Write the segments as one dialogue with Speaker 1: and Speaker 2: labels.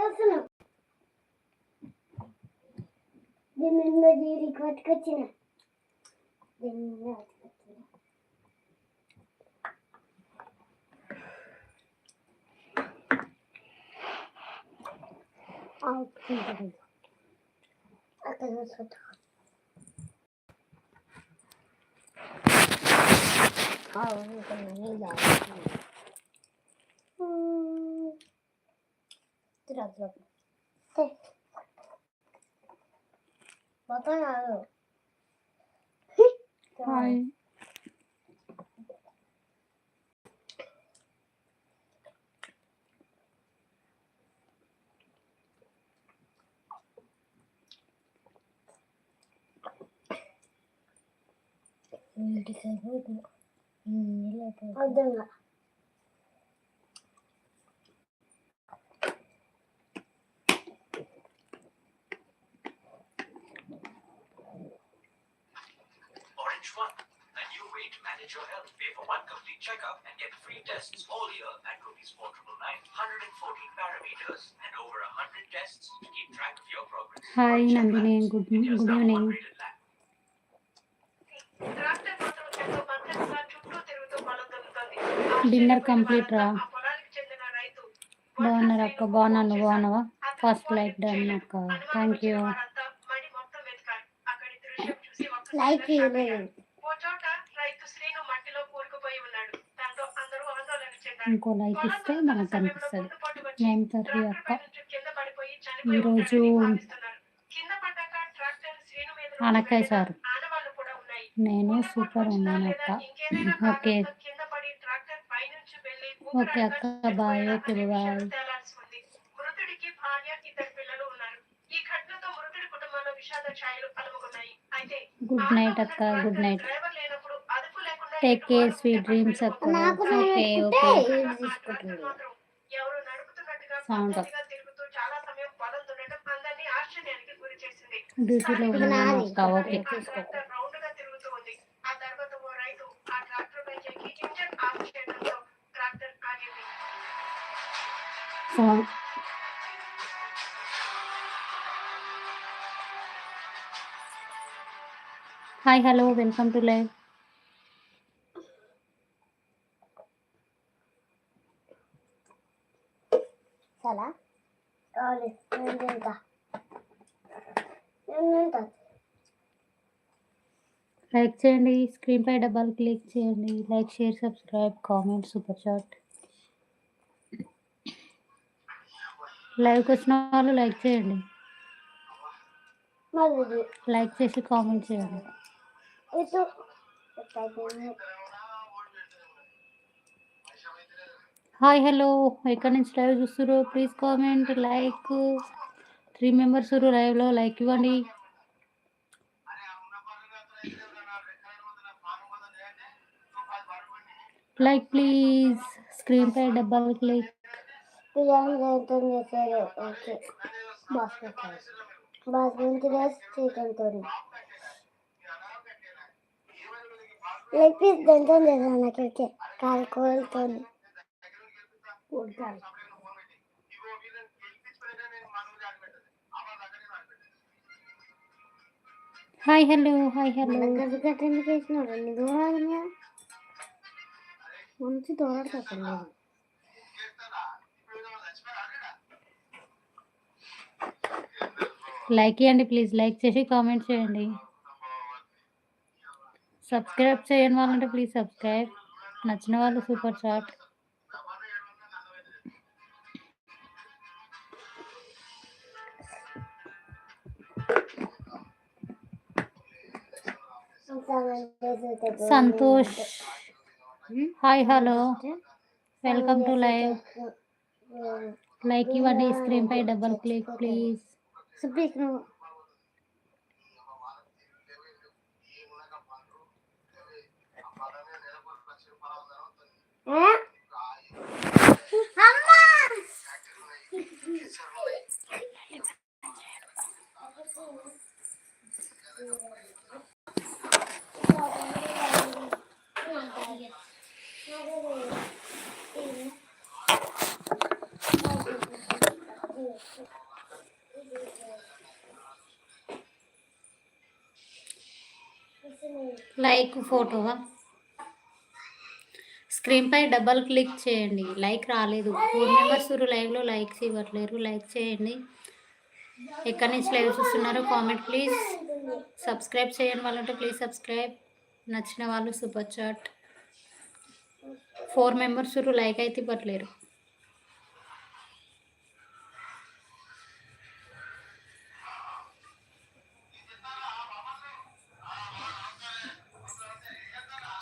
Speaker 1: yazsana. Demin ne diyelim kaç kaçına. Demin ne kaç kaçına. Altın lira. Arkadaşlar.
Speaker 2: Altın
Speaker 1: lira.
Speaker 3: Biraz
Speaker 4: bak.
Speaker 1: Tek.
Speaker 4: Bakar abi.
Speaker 2: Hayır.
Speaker 4: Öyle sayılır mı? Hmm, ne yapayım?
Speaker 1: Adana.
Speaker 3: One, a new way to manage your health. Pay for one complete checkup and get free tests all year at rupees 4999. 114 parameters and over 100 tests to keep track of your progress.
Speaker 5: పంచగా చుట్టూ తిరుగుతూ పొలం దున్నుతోంది.
Speaker 2: Dinner complete రా బాగున్నారు అక్క బాగున్నాను బాగున్నావా
Speaker 5: అతను
Speaker 2: first like done. అక్క థ్యాంక్ యూ
Speaker 5: వారంతా
Speaker 2: ఇంకో లైక్ ఇస్తే మనకు కనిపిస్తుంది నైన్ థర్టీ అక్క? ఈరోజు
Speaker 5: ఉంటాడని సార్
Speaker 2: నేను సూపర్ ఉన్నాను అక్క. ఓకే. ఓకే అక్క
Speaker 5: bye okay bye.
Speaker 2: Good night అక్క good night. Take care
Speaker 1: sweet
Speaker 2: dreams
Speaker 1: okay
Speaker 2: okay
Speaker 1: ఏది తీసుకుంటుంది?
Speaker 5: మాత్రం ఎవరు నడుపుతున్నట్టుగా
Speaker 2: Sound.
Speaker 5: పద్ధతిగా తిరుగుతూ చాలా సమయం పొలం దున్నడం అందరినీ ఆశ్చర్యానికి గురి చేసింది
Speaker 2: డ్యూటీలో
Speaker 1: ఇది
Speaker 2: ఉన్నాను
Speaker 1: నాది.
Speaker 2: అక్క ఓకే
Speaker 5: ఆ ట్రాక్టర్ రౌండ్గా తిరుగుతూ ఉంది ఆ తర్వాత ఓ రైతు ఆ ట్రాక్టర్ పై ఎక్కి ఇంజన్ ఆఫ్ చేయడంతో ట్రాక్టర్ ఆగింది
Speaker 2: so hi hello welcome to live
Speaker 1: చాలా కావాలి నేను తింటా నేను తింటా
Speaker 2: లైక్ చేయండి. స్క్రీన్ పై డబ్బాలు క్లిక్ చేయండి. Like share subscribe comment super chat లైవ్కి వచ్చిన వాళ్ళు లైక్ చేయండి. లైక్ చేసి కామెంట్ చేయండి. హాయ్ హలో ఎక్కడి నుంచి లైవ్ చూస్తున్నారు please comment like three members లైవ్లో లైక్ ఇవ్వండి. లైక్ ప్లీజ్ స్క్రీన్ పై డబ్బాలు క్లిక్
Speaker 1: చేశారు ఓకే రైస్ బాస్మతి రైస్ చికెన్తో లెగ్ పీస్ దాంతో చేశాను నాకైతే కాలుకూరలతో ఉడకాలి
Speaker 2: హాయ్ హలో హాయ్ హలో
Speaker 1: ఎందుకు వేసినారు ఎన్ని దూరాలు మంచి చెప్పండి
Speaker 2: లైక్ ఇవ్వండి ప్లీజ్ లైక్ చేసి కామెంట్ చేయండి. సబ్స్క్రైబ్ చేయని వాళ్ళంటే ప్లీజ్ సబ్స్క్రైబ్ నచ్చిన వాళ్ళు super chat Santosh. Hi hello welcome to live like ఇవ్వండి స్క్రీన్ పై డబల్ క్లిక్ ప్లీజ్
Speaker 1: స్పీక్ నువ్వు అమ్మా
Speaker 2: లైక్ ఫోటోవా స్క్రీన్పై డబల్ క్లిక్ చేయండి. లైక్ రాలేదు. ఫోర్ మెంబర్స్ లైవ్లో లైక్స్ ఇవ్వట్లేరు. లైక్ చేయండి. ఎక్కడి నుంచి లైవ్ చూస్తున్నారో కామెంట్ ప్లీజ్ సబ్స్క్రైబ్ చేయండి వాళ్ళంటే ప్లీజ్ సబ్స్క్రైబ్ నచ్చిన వాళ్ళు super chat four members like అయితే ఇవ్వట్లేరు.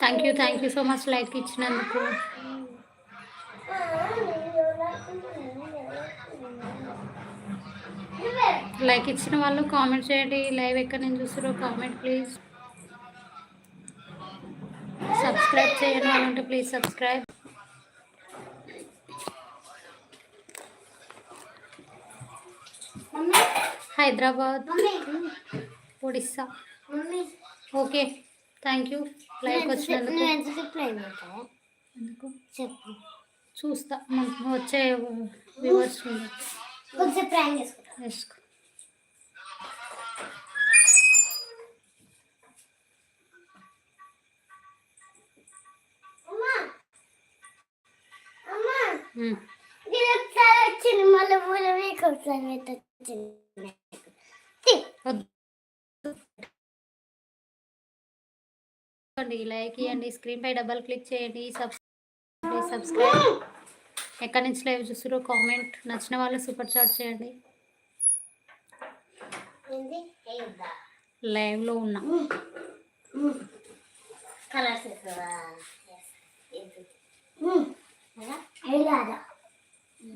Speaker 2: Thank you thank you so much like ఇచ్చినందుకు. లైక్ ఇచ్చిన వాళ్ళు కామెంట్ చేయండి లైవ్ ఎక్కడ నుంచి చూస్తారో కామెంట్ ప్లీజ్ సబ్స్క్రైబ్ చేయని వాళ్ళు ఉంటే please subscribe
Speaker 1: mummy
Speaker 2: Hyderabad
Speaker 1: mummy
Speaker 2: Odisha
Speaker 1: mummy
Speaker 2: okay thank you like వచ్చినందుకు
Speaker 1: నువ్వు ఎంతసేపు లైవ్ అవుతావా
Speaker 2: ఎందుకు?
Speaker 1: చెప్పు.
Speaker 2: చూస్తా. మనకు వచ్చే వ్యూవర్స్
Speaker 1: కొంచెం ప్రాంక్ చేసుకుంటా.
Speaker 2: వేసుకో
Speaker 1: ఒకసారి వచ్చింది మళ్ళీ పూల ఒకసారి వచ్చింది
Speaker 2: లైక్ ఇవ్వండి స్క్రీన్ పై డబల్ క్లిక్ చేయండి. సబ్స్క్రైబ్ సబ్స్క్రైబ్ ఎక్కడి నుంచి లైవ్ చూస్తారో కామెంట్ నచ్చిన వాళ్ళు సూపర్ చాట్ చేయండి. లైవ్లో ఉన్నా.
Speaker 1: కలర్స్ వేస్తావా అయ్యాదా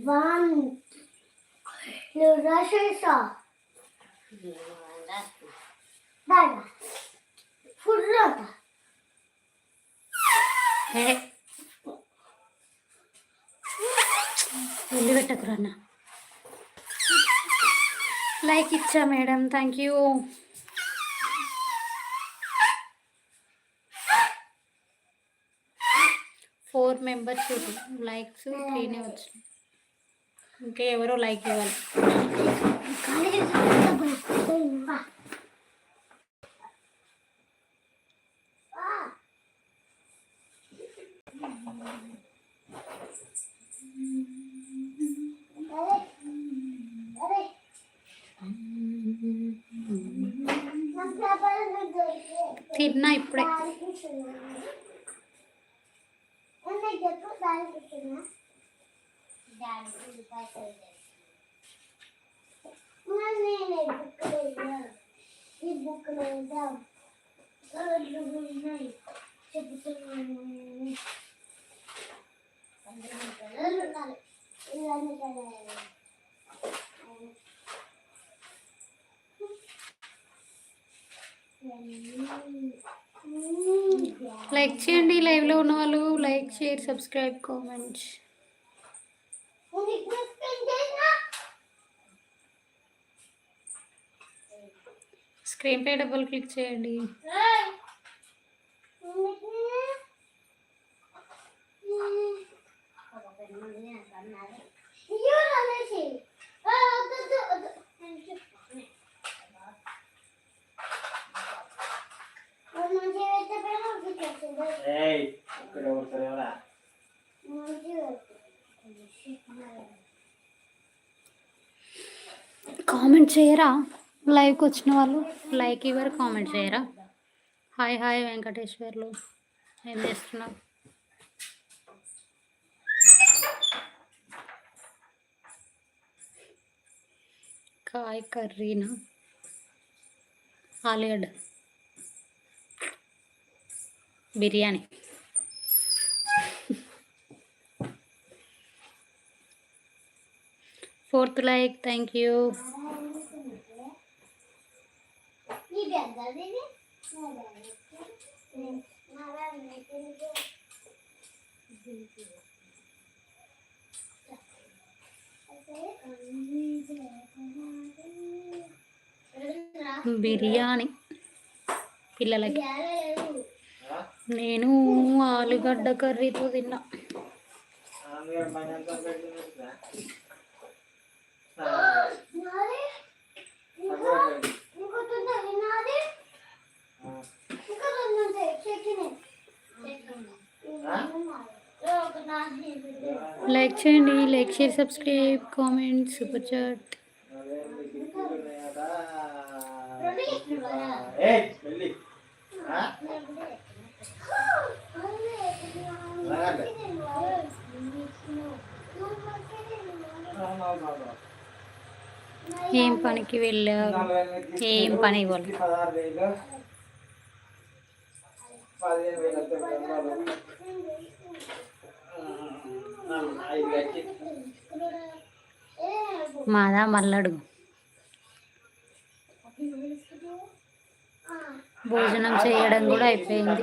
Speaker 1: వన్ నువ్వు రాసేసా దాదా ఫుడ్ రాదా
Speaker 2: వెళ్ళి పెట్టకురన్నా లైక్ ఇచ్చా madam thank you four members likes త్రీనే వచ్చినాయి ఇంకా ఎవరో లైక్ ఇవ్వాలి. తిన్నా ఇప్పుడే. లైక్ చేయండి లైవ్లో ఉన్న వాళ్ళు like share subscribe comment screen పై డబుల్ క్లిక్ చేయండి.
Speaker 6: ఏయ్
Speaker 2: కామెంట్ చేయరా? లైవ్కి వచ్చిన వాళ్ళు? లైక్ ఇవ్వరు కామెంట్ చేయరా? Hi hi Venkateswarlu. ఏం చేస్తున్నావు? కాయ్ కర్రీనా? ఆలిగడ్డ. Biryani.
Speaker 1: Fourth like thank you
Speaker 2: biryani పిల్లలకి. నేను ఆలుగడ్డ కర్రీతో తిన్నా. లైక్ చేయండి
Speaker 6: like share subscribe comment super chat. ఏ
Speaker 2: ఏం పనికి వెళ్ళావు? ఏం పని ఇవ్వాలి? మాదా మల్లడుగు భోజనం చేయడం కూడా అయిపోయింది.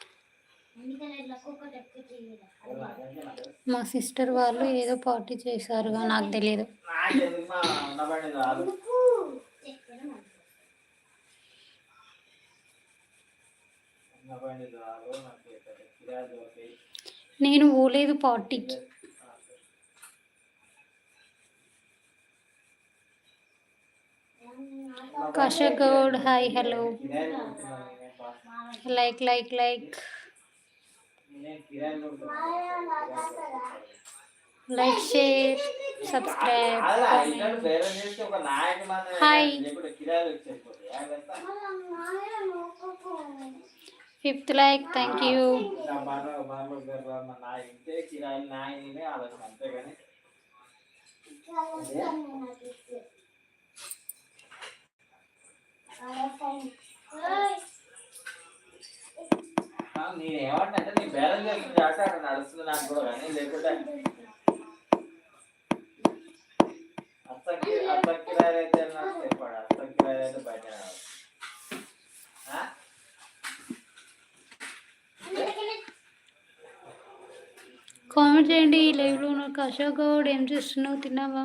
Speaker 2: మా సిస్టర్ వాళ్ళు ఏదో పార్టీ చేశారుగా నాకు తెలియదు నేను పోలేదు పార్టీకి. కషగౌడ్ hi hello like
Speaker 6: like like like share subscribe hi. Fifth like thank you అంతేగాని. నేను ఏమంటే నీ బేరం చేస్తుంది ఆట అక్కడ నడుస్తుంది నాకు కూడా కానీ లేకుంటే అత్తకి అయితే నడుస్తాయి పడ అత్త బయట
Speaker 2: కామెంట్ చేయండి లైవ్లో ఉన్న అశోక్ గౌడ్ ఏం చేస్తున్నావు? తిన్నావా?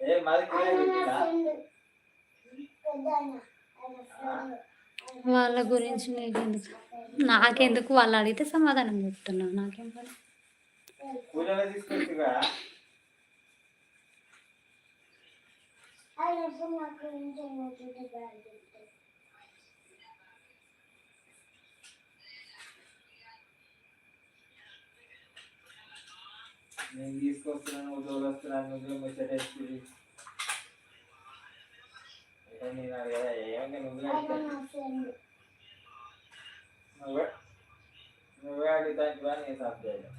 Speaker 6: ఏ మరి
Speaker 2: వాళ్ళ గురించి నీకెందుకు నాకెందుకు? వాళ్ళు అడిగితే సమాధానం చెప్తున్నాను నాకేం పని?
Speaker 6: పూజలో తీసుకొచ్చుగా నేను తీసుకొస్తున్నాను నువ్వు తోలొస్తున్నాను నువ్వే ముచ్చటేస్తుంది నేను అడిగా ఏమంటే నువ్వే అడుగుతాను నువ్వే నువ్వే అడుగుతాను నేను సాఫ్ చేయాలి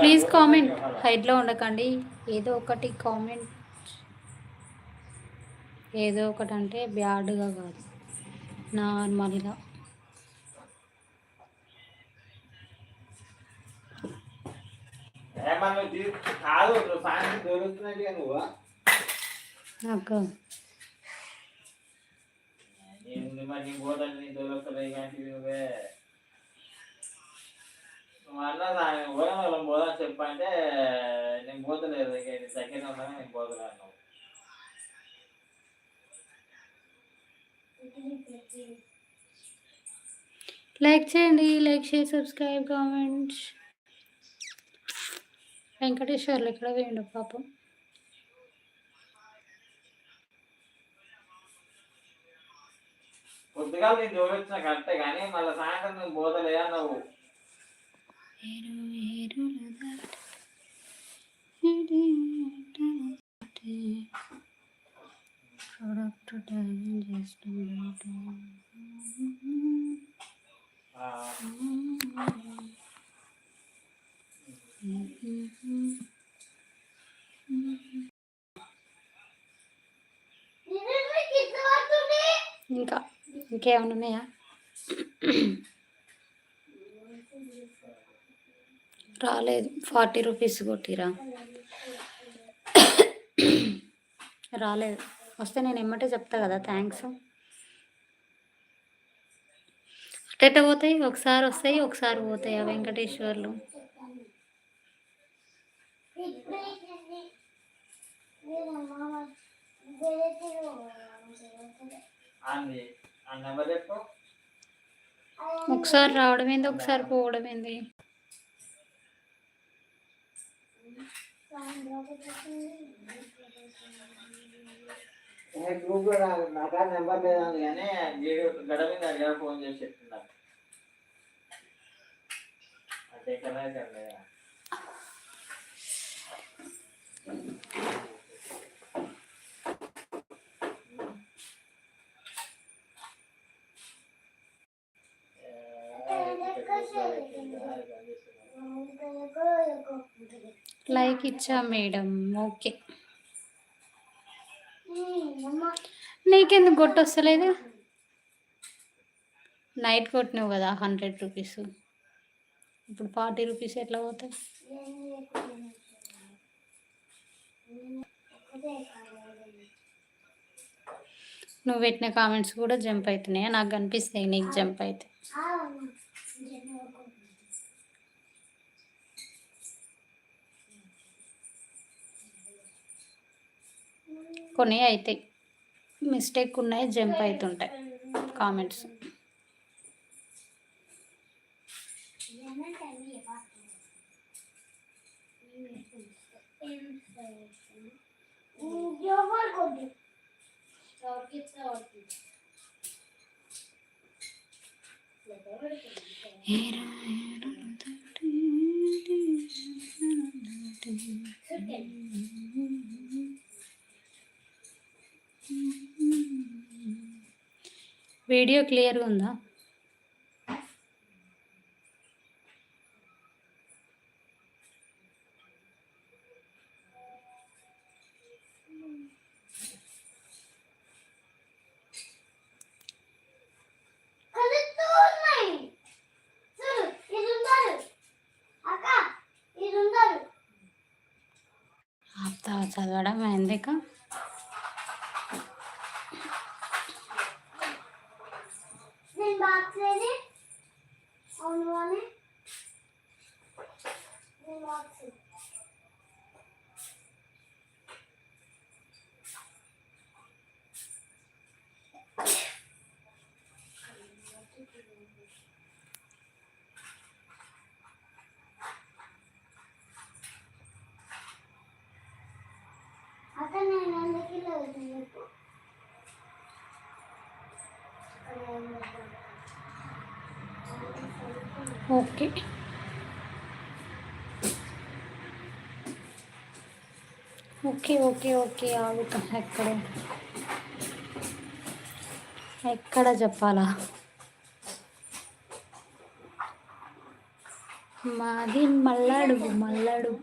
Speaker 2: ప్లీజ్ కామెంట్ హైట్లో ఉండకండి. ఏదో ఒకటి కామెంట్ ఏదో ఒకటి అంటే బ్యాడ్గా కాదు. నార్మల్గా.
Speaker 6: ఏమన్నా తీ- నువ్వు సాయంత్రం మరి నీ పోతాను నీ దొరుకుతుంది కానీ నువ్వే నువ్వు అన్నా పోదాం చెప్పంటే నేను పోతలేదు ఇక ఇది దగ్గర ఉన్నాను నేను పోతున్నాను నువ్వు
Speaker 2: లైక్ చేయండి like share subscribe comment. Venkateswarlu ఎక్కడ వేయండు పాపం.
Speaker 6: పొద్దుగాల నేను చూడొచ్చిన కరెక్టే కానీ మళ్ళీ సాయంత్రం నేను పోతలే అన్నావు
Speaker 2: ప్రొడక్ట్ డ్యామేజ్ చేస్తున్నట్టు
Speaker 6: ఆ,
Speaker 2: ఇంకేమైనా ఉన్నాయా? రాలేదు. ఫార్టీ రూపీస్ కొట్టిరా. రాలేదు. వస్తే నేను ఎమ్మటే చెప్తా కదా థ్యాంక్స్ అటెట పోతాయి? ఒకసారి వస్తాయి ఒకసారి పోతాయి ఆ వెంకటేశ్వర్లు. ఒకసారి రావడం ఏంది? ఒకసారి పోవడం ఏంది?
Speaker 6: గ్రూప్లో నాకు నాకు నెంబర్ లేదండి కానీ గీడు గడ మీద అడిగా ఫోన్ చేసి చెప్తున్నాను అంటే ఎక్కడ అండి
Speaker 2: లైక్ ఇచ్చా మేడం. ఓకే. నీకెందుకు కొట్టు వస్తలేదు నైట్ కొట్టినావు కదా హండ్రెడ్ రూపీస్. ఇప్పుడు ఫార్టీ రూపీస్ ఎట్లా పోతాయి? నువ్వు పెట్టిన కామెంట్స్ కూడా జంప్ అవుతున్నాయా? నాకు కనిపిస్తాయి నీకు జంప్ అయితే. కొన్ని అవుతాయి మిస్టేక్ ఉన్నాయి జంప్ అవుతుంటాయి కామెంట్స్ వీడియో క్లియర్గా ఉందా? చదవడం ఎందుకు
Speaker 1: నేను బాక్స్ ఏది అవును అని నేను బాక్స్ అక్కడ నేను ఎందుకు ఇలా అవుతుంది చెప్పు
Speaker 2: ఓకే. Okay okay okay. ఆగుతా. ఎక్కడ? ఎక్కడ చెప్పాలా? మాది మల్లాడు మల్లాడుగు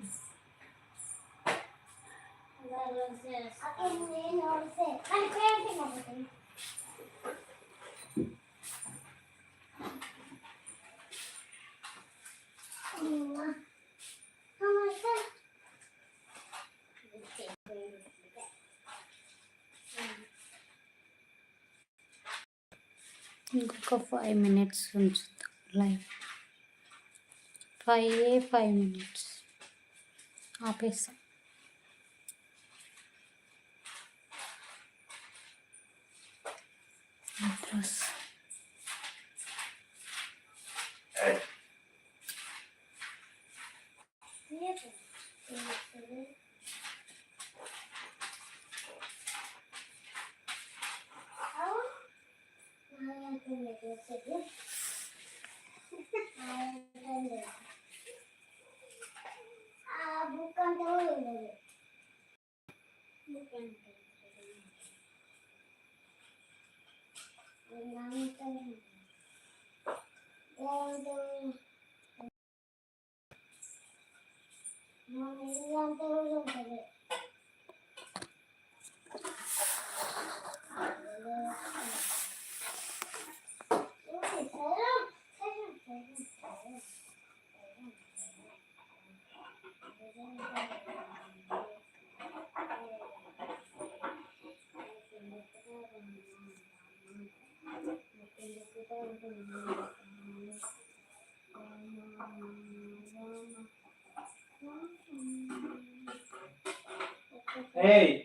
Speaker 2: ఇంకొక ఫైవ్ మినిట్స్ ఉంచుతాం లైవ్ ఫైవ్ ఫైవ్ మినిట్స్ ఆపేస్తాం అడ్రస్
Speaker 1: ఆ బుక్ అంతా కూడా ఉండదు బుక్ అంటే అంతా Ei,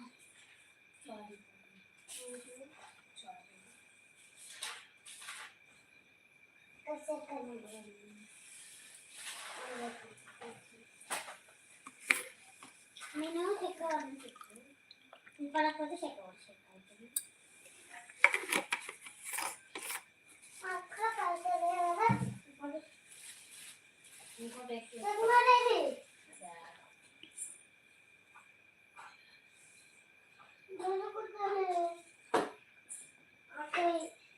Speaker 1: నేను చెక్క అనుకుంటున్నాను పడకపోతే చెక్క చెక్క అవుతుంది అక్క కలిసే కదా ఇంకోటి ఇంకోటి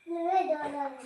Speaker 1: నువ్వే దోడాలి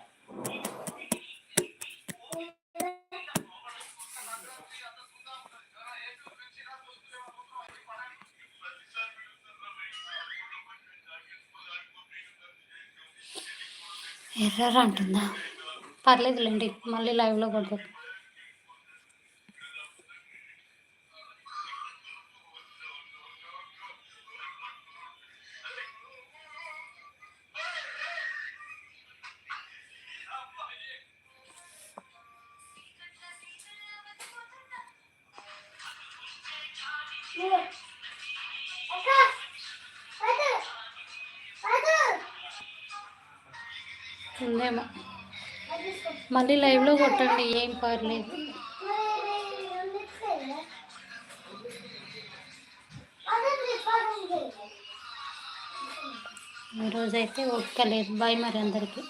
Speaker 2: ఎర్రర్ అంటుందా? పర్లేదులేండి మళ్ళీ లైవ్లో కొడతాం మళ్ళీ లైవ్లో కొట్టండి ఏం పర్లేదు. ఈరోజైతే ఒక్కలేదు లేదు. బాయ్ మరి అందరికీ.